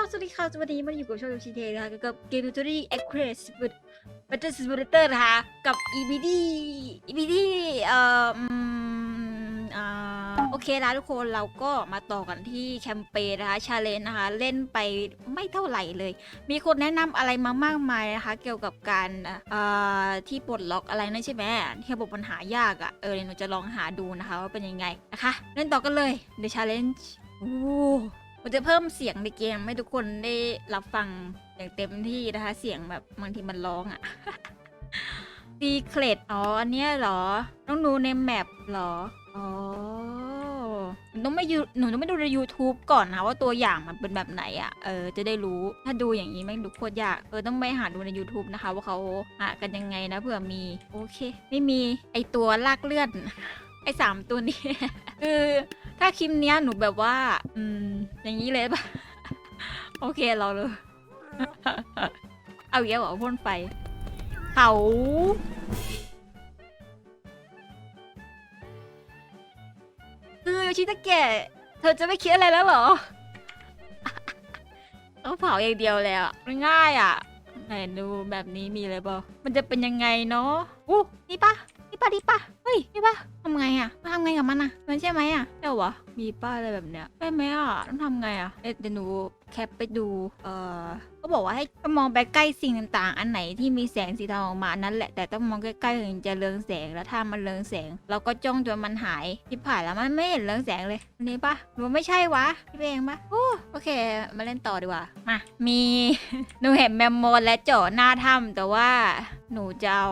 เราสวัสดีค่ะสวัสดีมาอยู่กับช่องยูชิเทนะคะกับเกม Tutori Express Battle Simulator นะคะกับ EBD EBD เอ่ออ่าโอเคนะทุกคนเราก็มาต่อกันที่แคมเปญนะคะชาเลนนะคะ เล่นไปไม่เท่าไหร่เลย มีคนแนะนำอะไรมามากมายนะคะ เกี่ยวกับการอ่าที่ปลดล็อกอะไรนั่นใช่ไหมที่ระบบปัญหายากอะ่ะเออเดี๋ยวหนูจะลองหาดูนะคะว่าเป็นยังไงนะคะ เล่นต่อกันเลย The Challenge โอ้ มันจะเพิ่มเสียงในเกมให้ทุกคนได้รับฟังอย่างเต็มที่นะคะ เสียงแบบบางทีมันร้องอะ่ะ ซีเครตอ๋ออันเนี้ยเหรอ ต้องดูในแมปเหรอ อ๋อหนูต้องไม่ยูหนูต้องไม่ดูใน YouTube ก่อนนะว่าตัวอย่างมันเป็นแบบไหนอะ่ะ เออ จะได้รู้ ถ้าดูอย่างนี้แม่งดูโคตรยาก เออ ต้องไปหาดูใน YouTube นะคะ ว่าเขาหากันยังไงนะเผื่อมี โอเค ไม่มี ไอตัวลากเลื่อน ไอสามตัวนี้ คือถ้าคลิปเนี้ยหนูแบบว่า อืม อย่างนี้เลยปะโอเคเราเลย เอาอีกแล้วเหรอพ่นไฟเขาคือโยชิตะเกะเธอจะไม่คิดอะไรแล้วเหรอต้องเผาอย่างเดียวเลยอะมันง่ายอะ ไหนดูแบบนี้มีอะไรบ้างมันจะเป็นยังไงเนาะอู้นี่ปะ ปะนี่ปะเฮ้ยนี่ปะทำไงอะต้องทำไงกับมันอะมันใช่ไหมอะเดี๋ยววะมีป้าอะไรแบบเนี้ยได้ไหมอะต้องทำไงอะเอ๊ะเดี๋ยวหนูแคปไปดูเอ่อก็บอกว่าให้มองไปใกล้สิ่งต่างๆ อันไหนที่มีแสงสีทองออกมานั่นแหละแต่ต้องมองใกล้ๆถึงจะเรืองแสงแล้วถ้ามันเรืองแสง เราก็จ้องจนมันหายที่ผ่านแล้วมันไม่เห็นเรืองแสงเลยอันนี้ปะหรือว่าไม่ใช่วะพี่เองปะโอ้โอเค มาเล่นต่อดีกว่ามามีหนูเห็นแมมโมดและเจาะหน้าถ้ำแต่ว่าหนูจะเอา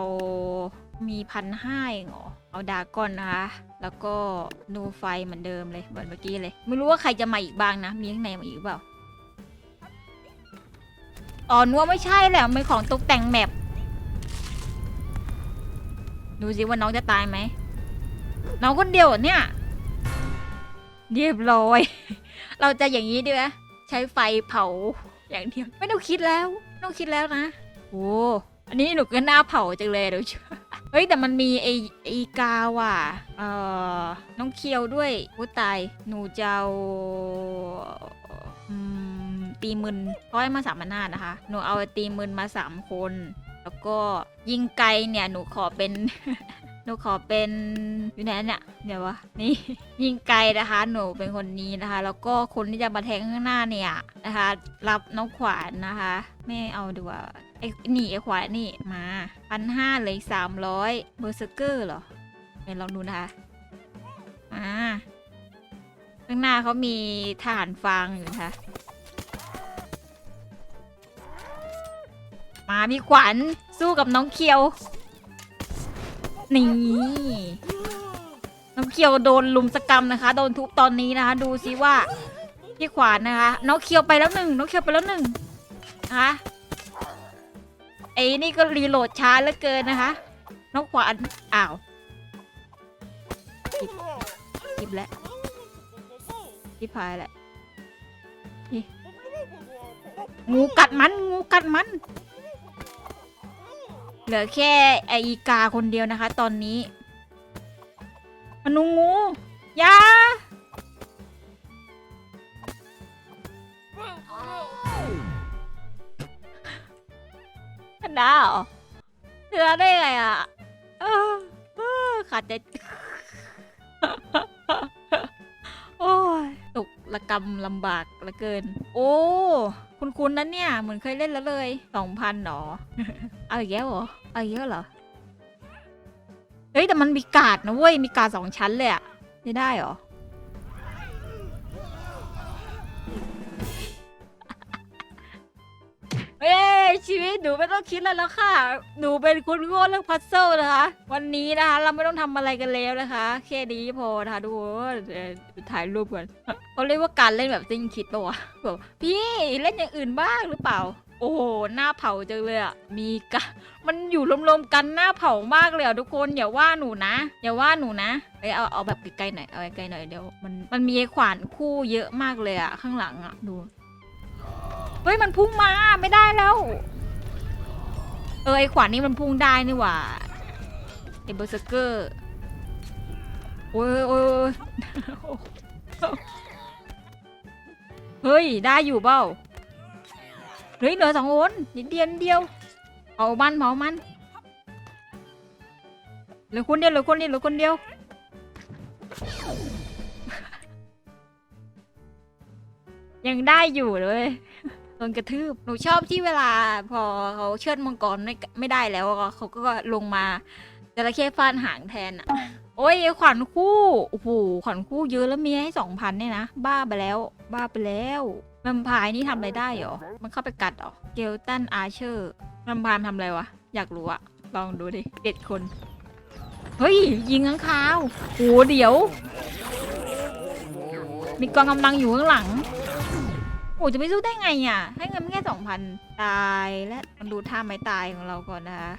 มีพันห้าเองเหรอ เอาดากอนนะคะ แล้วก็นูไฟเหมือนเดิมเลย เหมือนเมื่อกี้เลย ไม่รู้ว่าใครจะมาอีกบ้างนะ มีข้างในมาอีกเปล่า อ๋อนัวไม่ใช่แหละมันเป็นของตกแต่งแมปดูสิว่าน้องจะตายไหม น้องคนเดียวเนี่ย เรียบร้อย เราจะอย่างนี้ดีไหมใช้ไฟเผาอย่างเดียว ไม่ต้องคิดแล้ว ต้องคิดแล้วนะ โอ้ อันนี้หนูก็หน้าเผาจังเลยเดี๋ยว เฮ้ยแต่มันมีไอไอกาว่ะ เอ่อ น้องเคียวด้วยอุ้ตาย หนูจะเอาอืมตีมึนเพราะให้มาสามอำนานะคะ หนูเอาตีมึนมาสามคน แล้วก็ยิงไกลเนี่ย หนูขอเป็น หนูขอเป็นอยู่ไหนเนี่ยเดี๋ยววะนี่ ยิงไกลนะคะ หนูเป็นคนนี้นะคะ แล้วก็คนที่จะมาแทงข้างหน้าเนี่ยนะคะ รับน้องขวานนะคะ ไม่เอาดีกว่า ไอ้นี่ไอ้ขวานนี่มาพันห้าเลยสามร้อยเบอร์เซอร์เกอร์เหรอเดี๋ยวลองดูนะคะอ่าข้างหน้าเขามีทหารฟางอยู่นะคะมาพี่ขวัญสู้กับน้องเคียว นี่ น้องเคียวโดนลุมสกรรมนะคะ โดนทุบตอนนี้นะคะ ดูซิว่าพี่ขวานนะคะ น้องเคียวไปแล้วหนึ่งน้องเคียวไปแล้วหนึ่งนะคะ ไอ้นี่ก็รีโหลดช้าเหลือเกินนะคะ น้องขวานอ้าวหยิบหยิบแล้วพี่พายแหละนี่งูกัดมันงูกัดมัน เหลือแค่ไออีกาคนเดียวนะคะ ตอนนี้มนุงูยา ดาเหรอเธอได้ไงอะขาดใจโอ้ยตกระกำลำบากลือเกิน โอ้ คุณคุณนั้นเนี่ย เหมือนเคยเล่นแล้วเลยสองพันหรอ เอาอีกแล้วเหรอ เอาอีกแล้วเหรอ เฮ้ย แต่มันมีกาดนะเว้ย มีกาดสองชั้นเลยอะไม่ได้เหรอ ชีวิตหนูไม่ต้องคิดแล้วแล้วค่ะ หนูเป็นคนโง่เรื่องพัซเซิลนะคะ วันนี้นะคะ เราไม่ต้องทำอะไรกันแล้วนะคะ แค่นี้พอนะคะดูเดี๋ยวถ่ายรูปก่อนเขาเรียกว่าการเล่นแบบจริงคิดปะวะแบบพี่เล่นอย่างอื่นบ้างหรือเปล่า โอ้โหหน้าเผาจังเลยอะมีกะมันอยู่รวมๆกันหน้าเผามากเลยอะทุกคนอย่าว่าหนูนะอย่าว่าหนูนะเอ้ยเอาเอาแบบใกล้ๆหน่อยเอาใกล้ๆหน่อยเดี๋ยวมันมันมีไอ้ขวานคู่เยอะมากเลยอะข้างหลังอะดูเฮ้ยมันพุ่งมาไม่ได้แล้ว ออไอขวานนี่มันพุ่งได้นี่หว่าไอเบอร์เซอร์เกอร์โอ้ยโอ้ยเฮ้ย ได้อยู่เปล่าเฮ้ยเหลือสองคนนิดเดียวนิดเดียวเผามันเผามันเหลือคนเดียวเหลือคนเดียวเหลือคนเดียวยังได้อยู่เลย โดนกระทืบ หนูชอบที่เวลาพอเขาเชือดมังกรไม่ไม่ได้แล้วอะเขาก็ลงมาจระเข้ฟาดหางแทนอะโอ้ยขวัญคู่โอ้โหขวัญคู่เยอะแล้วมีให้สองพันเนี่ยนะ บ้าไปแล้ว บ้าไปแล้วแวมไพร์นี่ทำอะไรได้เหรอ มันเข้าไปกัดเหรอ เกลตันอาร์เชอร์แวมไพร์มันทำอะไรวะ อยากรู้อะลองดูดิเจ็ดคน เฮ้ย ยิงข้างคาวโอ้เดี๋ยว มีกองกำลังอยู่ข้างหลัง โอ้จะไปสู้ได้ไงอะ ให้เงินแค่สองพันตายและมันดูท่าไม้ตายของเราก่อนนะคะ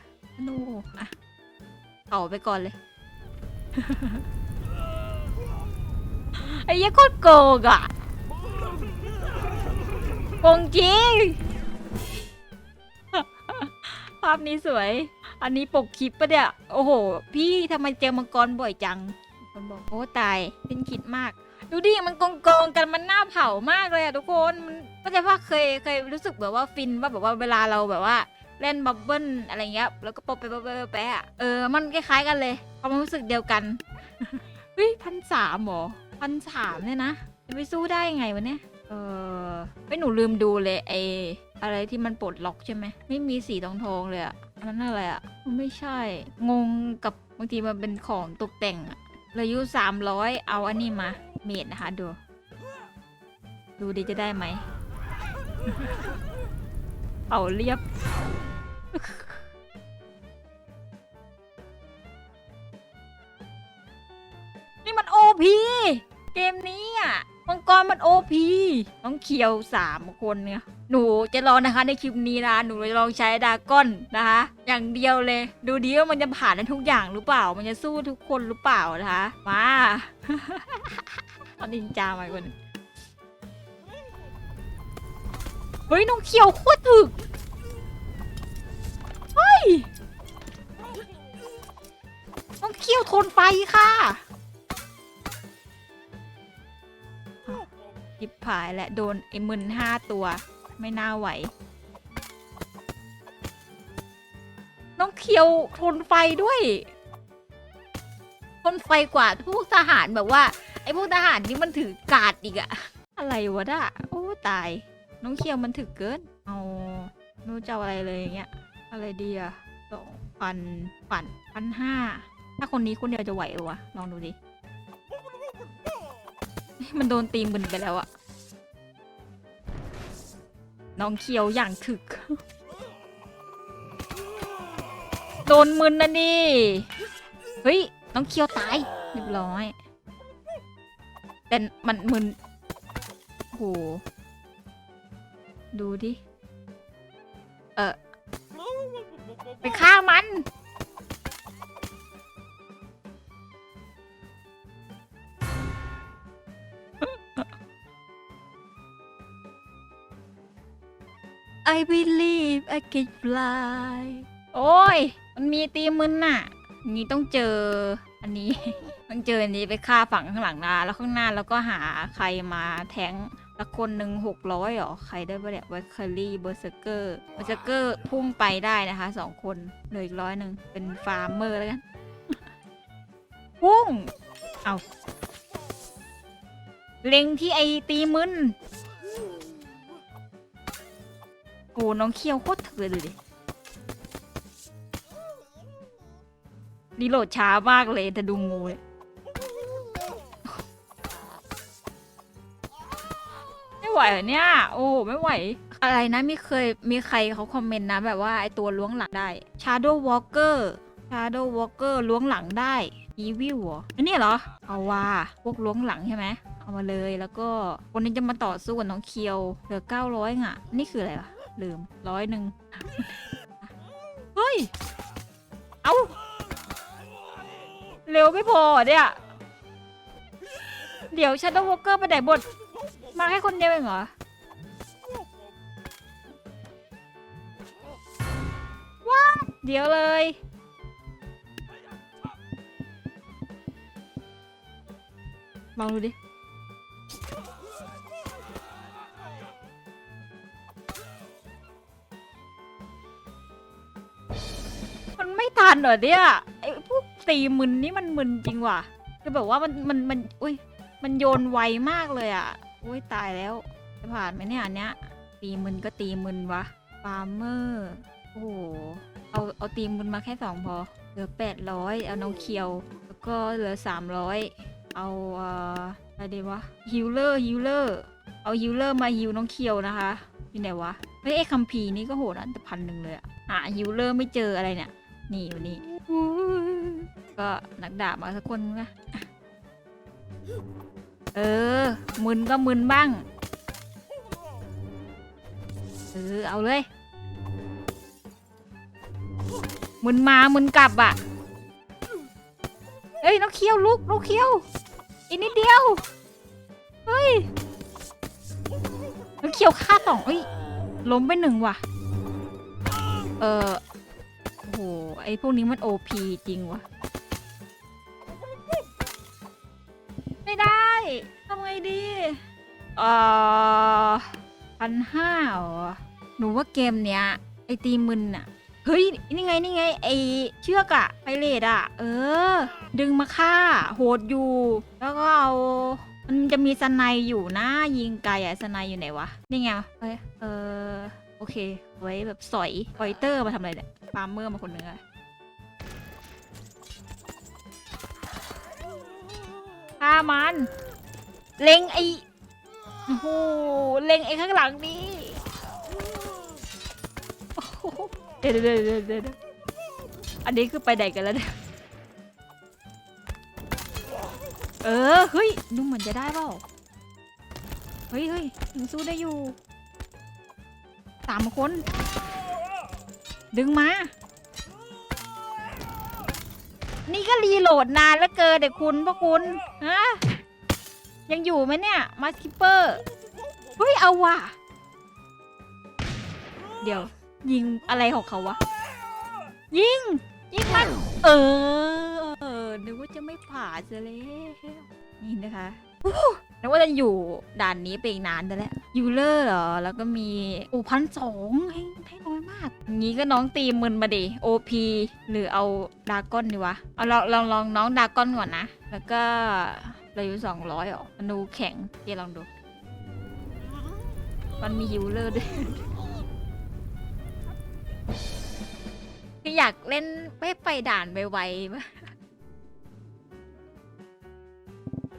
นูอะเผาไปก่อนเลยไอ้เหี้ยโคตรโกงอะโกงจริง ภาพนี้สวย อันนี้ปกคลิปปะเนี่ย โอ้โห พี่ทำไมเจอมังกรบ่อยจัง คนบอกโอ้ตายเป็นคิดมาก ดูดิมันกองกองๆกันมันหน่าเผามากเลยอะทุกคนมันก็จะว่าเคยเคยรู้สึกแบบว่าฟินว่าแบบว่าเวลาเราแบบว่าเล่นบับเบิ้ลอะไรเงี้ยแล้วก็ปบไปปบไปปบไปอะเออมันคล้ายๆกันเลยความรู้สึกเดียวกัน เฮ้ยพันสามหรอพันสามเนี่ยนะจะไปสู้ได้ยังไงวะเนี่ยเออไม่หนูลืมดูเลยไออะไรที่มันปลดล็อกใช่ไหมไม่มีสีทองทองๆเลยอะอันนั้นอะไรอะมันไม่ใช่ งงกับบางทีมันเป็นของตกแต่งอะเหลืออยู่สามร้อยเอาอันนี้มา เมดนะคะดู ดูดีจะได้ไหม เอาเรียบ นี่มันโอพีเกมนี้อะมังกรมันโอพีต้องเคียวสามคนเนี่ยหนูจะลองนะคะในคลิปนี้นะหนูจะลองใช้ดาก้อนนะคะ อย่างเดียวเลย ดูดีว่ามันจะผ่านได้ทุกอย่างหรือเปล่า มันจะสู้ทุกคนหรือเปล่านะคะ มา เอานินจามาอีกคนหนึ่งเฮ้ยน้องเขียวโคตรถึก เฮ้ย น้องเขียวทนไฟค่ะอ้าวจิบผายและโดนไอ้มึนห้าตัว ไม่น่าไหว น้องเขียวทนไฟด้วย ทนไฟกว่าพวกทหารแบบว่า อ้พวกทหารนี่มันถือกาดอีกอะอะไรวะน่ะโอ้ตาย น้องเขียวมันถือเกิน เอาไม่รู้จะเอาอะไรเลยอย่างเงี้ย อะไรดีอะสองพันปันพันห้า ถ้าคนนี้คนเดียวจะไหวหรอวะ ลองดูดิ มันโดนตีมึนไปแล้วอะน้องเขียวอย่างถึก โดนมึนนะนี่ เฮ้ย น้องเคียวตาย เรียบร้อย แต่มันมึนโหดูดิ เออไปฆ่ามัน I believe I can fly โอ้ย มันมีตีมึนน่ะ นี้ต้องเจออันนี้ ต้องเจออันนี้ไปฆ่าฝั่งข้างหลังนะแล้วข้างหน้าแล้วก็หาใครมาแทงค์ละคนหนึ่งหกร้อยหรอ ใครได้ปะเนี่ยไวคารี่เบอร์เซเกอร์เบอร์เซเกอร์พุ่งไปได้นะคะสองคนเหลืออีกร้อยหนึ่งเป็นฟาร์มเมอร์แล้วกัน พุ่ง เอาเล็งที่ไอตีมึนโอ้น้องเคียวโคตรเถื่อนเลยดิรีโหลดช้ามากเลยแต่ดูงูเลย ไหวเหรอเนี่ย โอ้ไม่ไหว อะไรนะมีเคยมีใครเขาคอมเมนต์นะ แบบว่าไอตัวล้วงหลังได้ Shadow Walker Shadow Walker ล้วงหลังได้ Evil เหรออันนี้เหรอ เอาว่าพวกล้วงหลังใช่ไหมเอามาเลยแล้วก็วันนี้จะมาต่อสู้กับน้องเคียวเหลือ 900อะ นี่คืออะไรวะลืมร้อยหนึ่งเฮ้ย เอาเร็วไม่พอเนี่ย เดี๋ยวชัน d ด w วอ k เกอร์ไปไหนหมด มาแค่คนเดียวเองเหรอ ว้าเดี๋ยวเลยมองดูดิมันไม่ทันเหรอเนี่ยไอ้พวกตีมึนนี่มันมึนจริงว่ะคือแบบว่ามันมันมันอุ้ยมันโยนไวมากเลยอะ อุ้ยตายแล้ว จะผ่านไหมเนี่ยอันเนี้ย ตีมึนก็ตีมึนวะฟาร์มเมอร์ โอ้โห เอาเอาตีมึนมาแค่สองพอ เหลือแปดร้อยเอาน้องเคียว แล้วก็เหลือสามร้อยเอาเอ่ออะไรดีวะฮิลเลอร์ฮิลเลอร์เอาฮิลเลอร์มาฮิลน้องเคียวนะคะอยู่ไหนวะเฮ้ไอ้คัมภีนี่ก็โหดอันต่พันหนึ่งเลยอะหาฮิลเลอร์ไม่เจออะไรเนี่ย นี่อยู่นี่อู้ก็นักดาบมาสักคนนะเออ มึนก็มึนบ้างเออเอาเลย มึนมามึนกลับอะเฮ้ยนกเคี้ยวลุกนกเคี้ยวอีกนิดเดียวเฮ้ยนกเคี้ยวฆ่าสองเอ้ยล้มไปหนึ่งว่ะ เออโอ้โหไอพวกนี้มันโอพีจริงว่ะ ดีเอ่อพันห้าเหรอหนูว่าเกมเนี้ย ไอตีมึนอะเฮ้ย นี่ไง นี่ไง ไอเชือกอะไพเรตอะเออ ดึงมาฆ่า โหดอยู่ แล้วก็เอา มันจะมีสไนอยู่นะ ยิงไกลอะสไนอยู่ไหนวะ นี่ไงเฮ้ยเออ โอเค ไว้แบบสอยปอยเตอร์มาทำอะไรเนี่ยฟาร์มเมอร์มาคนหนึ่งอะฆ่ามัน เล็งไอโอ้โหเล็งไอ้ข้างหลังนี่โอ้โหเดี๋ยวเดี๋ยวเดี๋ยวเดี๋ยวเดี๋ยวอันนี้คือไปไหนกันแล้วเนี่ย เออ เฮ้ย ดูเหมือนจะได้เปล่า เฮ้ยเฮ้ยยังสู้ได้อยู่ สามคน ดึงมา นี่ก็รีโหลดนานแล้วเกินเด็กคุณพวกคุณ ฮะ ยังอยู่ไหมเนี่ยมาสคิปเปอร์เฮ้ยเอาว่ะ เดี๋ยว ยิงอะไรของเขาวะ ยิง ยิงมัน เออเออนึกว่าจะไม่ผ่านซะแล้วนี่นะคะนึกว่าจะอยู่ด่านนี้ไปอีกนานแต่แล้วยูเลอร์เหรอ แล้วก็มีโอ้พันสองให้ให้น้อยมากอย่างนี้ก็น้องตีมึนมาดิ OP หรือเอาดากอนดีวะ เอาลองลองลองน้องดากอนก่อนนะ แล้วก็ เราอยู่สองร้อยหรอมันดูแข็งเดี๋ยวลองดู มันมีฮิวเลอร์ด้วยคืออยากเล่นไม่ไปด่านไวๆมาก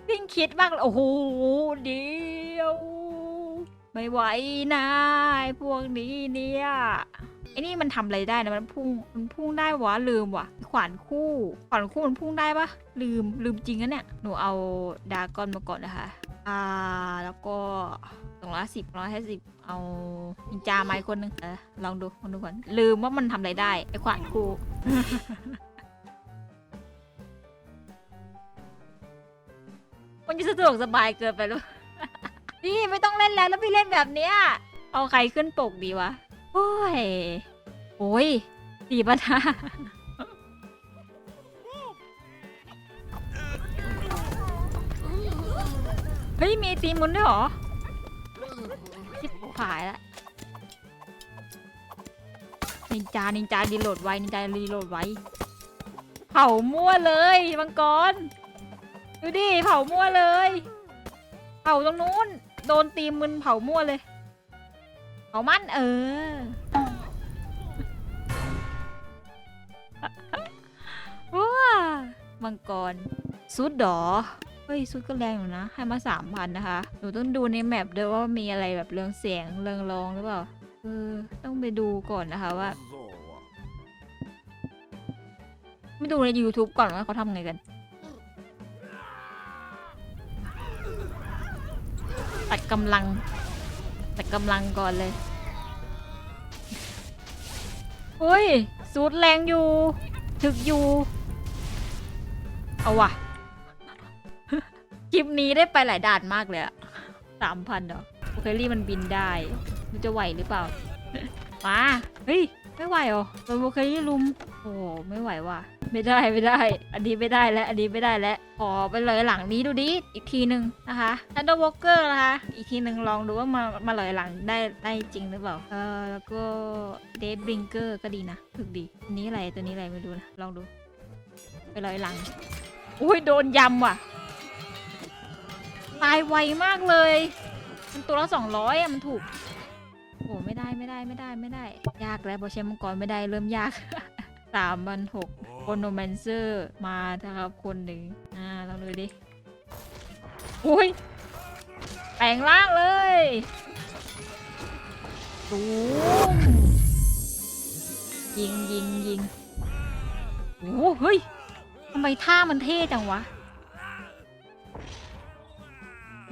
ยิ่งคิดมากเลยโอ้โหเดียว ไม่ไหวนะไอ้พวกนี้เนี่ย ไอ้นี่มันทำอะไรได้นะมันพุ่งมันพุ่งได้วะลืมวะขวานคู่ขวานคู่มันพุ่งได้ปะลืมลืมจริงนะเนี่ยหนูเอาดากอนมาก่อนนะคะอ่าแล้วก็สองร้อยสิบร้อยห้าสิบเอานินจาไม้คนหนึ่งเออลองดูลองดูก่อนลืมว่ามันทำอะไรได้ไอ้ขวานคู่มันจะสะดวกสบายเกินไปหรือพี่ไม่ต้องเล่นแล้วแล้วพี่เล่นแบบเนี้ยเอาใครขึ้นปกดีวะ โอ้ย โอ้ยตีปัญหาเฮ้ย มีตีมุนด้วยหรอชิบหายละนินจา นินจาดีโหลดไว้ นินจาดีโหลดไว้เผามั่วเลยมังกร ดูดิ เผามั่วเลย เผาตรงนู้น โดนตีมึนเผามั่วเลย เผามันเออว้ามังกรซุดดอเฮ้ยซุดก็แรงอยู่นะ ให้มาสามพันนะคะ หนูต้องดูในแมปด้วยว่ามีอะไรแบบเรื่องเสียงเรื่องรองหรือเปล่าเออต้องไปดูก่อนนะคะว่าไม่ดูใน YouTube ก่อนว่าเขาทำไงกัน ตัดกำลัง ตัดกำลังก่อนเลยเฮ้ยสูตรแรงอยู่ ถึกอยู่ เอาวะคลิปนี้ได้ไปหลายด่านมากเลยอะสามพันเหรอโอเคลี่มันบินได้มันจะไหวหรือเปล่ามาเฮ้ย ไม่ไหวหรอโดนโบเคลี่ลุม โอ้โหไม่ไหวว่ะ ไม่ได้ไม่ได้ อันนี้ไม่ได้แล้วอันนี้ไม่ได้แล้วขอไปเลยหลังนี้ดูดิอีกทีหนึ่งนะคะทันเดอร์วอลเกอร์นะคะ อีกทีหนึ่งลองดูว่ามามาเลยหลังได้ได้จริงหรือเปล่าเออแล้วก็เดดบริงเกอร์ก็ดีนะถึกดีอันนี้อะไรตัวนี้อะไรไม่รู้นะลองดูไปเลยหลังอุ้ยโดนยำว่ะตายไวมากเลย มันตัวละสองร้อยอะมันถูกโอ้ไม่ได้ไม่ได้ไม่ได้ไม่ได้ ยากแล้วพอใช้มังกรไม่ได้เริ่มยาก สามพันหกโอนโนแมนเซอร์มานะครับคนหนึ่งอ่าลองดูดิอุ้ยแปลงร่างเลยตูมยิงยิงยิงโอ้เฮ้ยทำไมท่ามันเท่จังวะ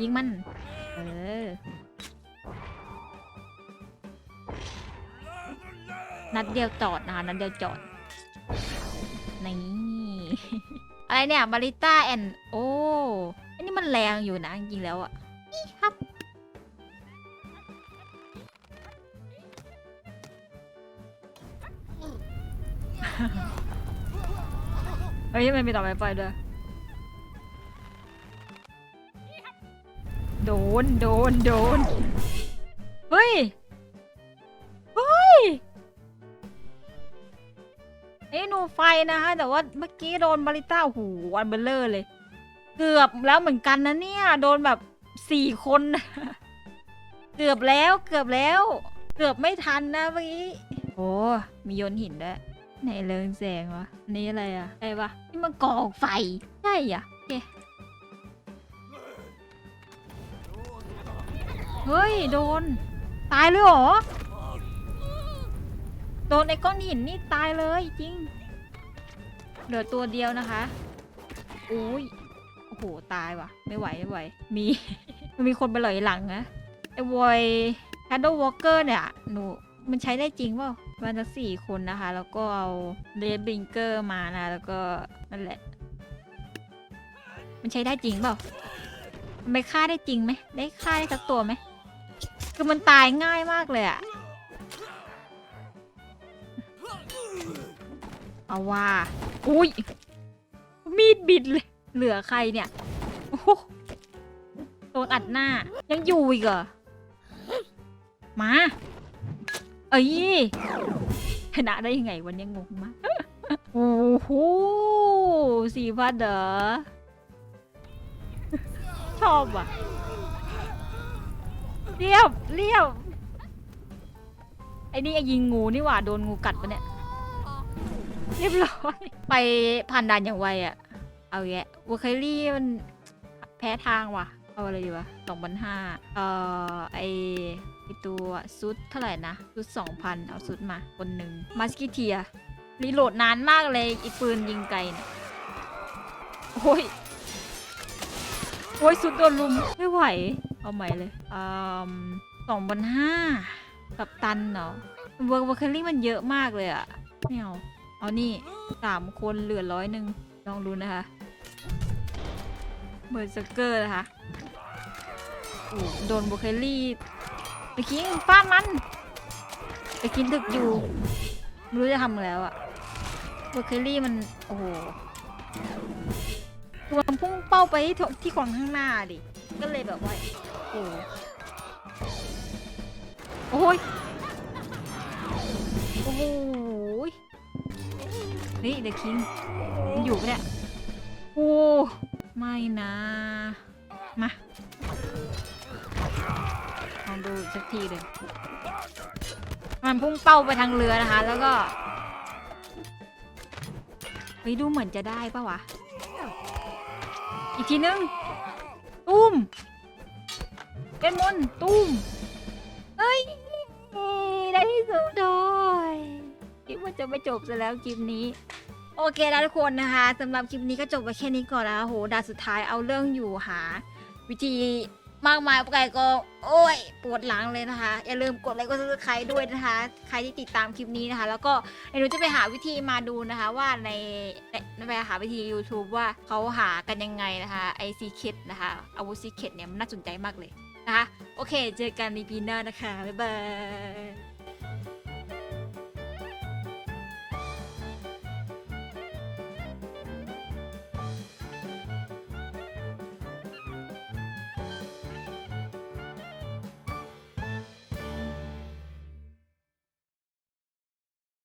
ยิงมัน เออ นัดเดียวจอดนะคะนัดเดียวจอด นี่ อะไรเนี่ยบาริต้าแอนโอ้อันนี้มันแรงอยู่นะจริงแล้วอะนี่ครับ เฮ้ยมันมีต่อไปไปด้วย โดน โดน โดน เฮ้ย เอ้หนูไฟนะคะแต่ว่าเมื่อกี้โดนบาริต้าโอ้โหูวันเบลเลอร์เลย เกือบแล้วเหมือนกันนะเนี่ย โดนแบบสี่คน เกือบแล้วเกือบแล้ว เกือบไม่ทันนะเมื่อกี้โอ้มีโยนหินด้วยไหนเรืองแสงวะนี่อะไรอะอะไรวะนี่มันกองไฟใช่อะโอเคเฮ้ย โดน ตายเลยเหรอ โดนไอ้ก้อนหินนี่ตายเลยจริง เหลือตัวเดียวนะคะอุ้ยโอ้โหตายว่ะ ไม่ไหวไม่ไหว มีมันมีคนไปหลอยหลังนะไอ้วอยแฮนด์วอลเกอร์เนี่ยหนูมันใช้ได้จริงเปล่ามันจะสี่คนนะคะ แล้วก็เอาเรดบิงเกอร์มานะ แล้วก็นั่นแหละ มันใช้ได้จริงเปล่ามันไปฆ่าได้จริงไหมได้ฆ่าได้สักตัวไหมคือมันตายง่ายมากเลยอะ เอาว่า อุ้ย มีดบิดเลย เหลือใครเนี่ยโอ้โหโดนอัดหน้า ยังอยู่อีกเหรอ มา เอ้ยชนะได้ยังไงวันนี้งงมาก โอ้โหสี่พันเดอชอบอะ เรียบเรียบไอ้นี่ไอ้ยิงงูนี่หว่า โดนงูกัดปะเนี่ย เรียบร้อย ไปผ่านด่านอย่างไวอะเอาแยะวอคเคอรี่มันแพ้ทางว่ะ เอาอะไรดีวะสองพันห้าเอ่อ ไอไอตัวซุดเท่าไหร่นะซุดสองพันเอาซุดมา คนหนึ่งมาสกิเทียรีโหลดนานมากเลยอีปืนยิงไกลเนี่ยโอ้ยโอ้ยสุดโดนลุม ไม่ไหว เอาใหม่เลยอืมสองพันห้ากับตันเนาะเวิร์กเวิร์คเคอรี่มันเยอะมากเลยอะไม่เอา เอานี่สามคนเหลือร้อยหนึ่งลองดูนะคะเบอร์เซอร์เกอร์นะคะโอ้โดนบเคลลี่ไปกินฟาดมันไปกินถึกอยู่ไม่รู้จะทำแล้วอะบเคลี่มัน โอ้โหตัวมันพุ่งเป้าไปที่ที่คนข้างหน้าดิ ก็เลยแบบว่า โอ้โหโอ้ยโอ้โห นี่เดอะคิงอยู่ปะเนี่ยโอ้ไม่นะ มาลองดูสักทีเลยมันพุ่งเป้าไปทางเรือนะคะ แล้วก็เฮ้ยดูเหมือนจะได้ปะวะ อีกทีนึง ตุ้มเป็นมนตุ้มเฮ้ย ได้ที่สุดโดย ว่าจะไม่จบซะแล้วคลิปนี้ โอเคนะทุกคนนะคะสำหรับคลิปนี้ก็จบไปแค่นี้ก่อนนะโหดาสุดท้ายเอาเรื่องอยู่หา วิธีมากมายไปกลก็ โอ้ยปวดหลังเลยนะคะ อย่าลืมกดไลค์กดซับสไครต์ด้วยนะคะ ใครที่ติดตามคลิปนี้นะคะ แล้วก็เดี๋ยวหนูจะไปหาวิธีมาดูนะคะ ว่าในในไปหาวิธี YouTube ว่าเขาหากันยังไงนะคะไอซีเคดนะคะอาวุธซีเคดเนี่ยมันน่าสนใจมากเลยนะคะ โอเค เจอกันในปีหน้านะคะ บ๊ายบาย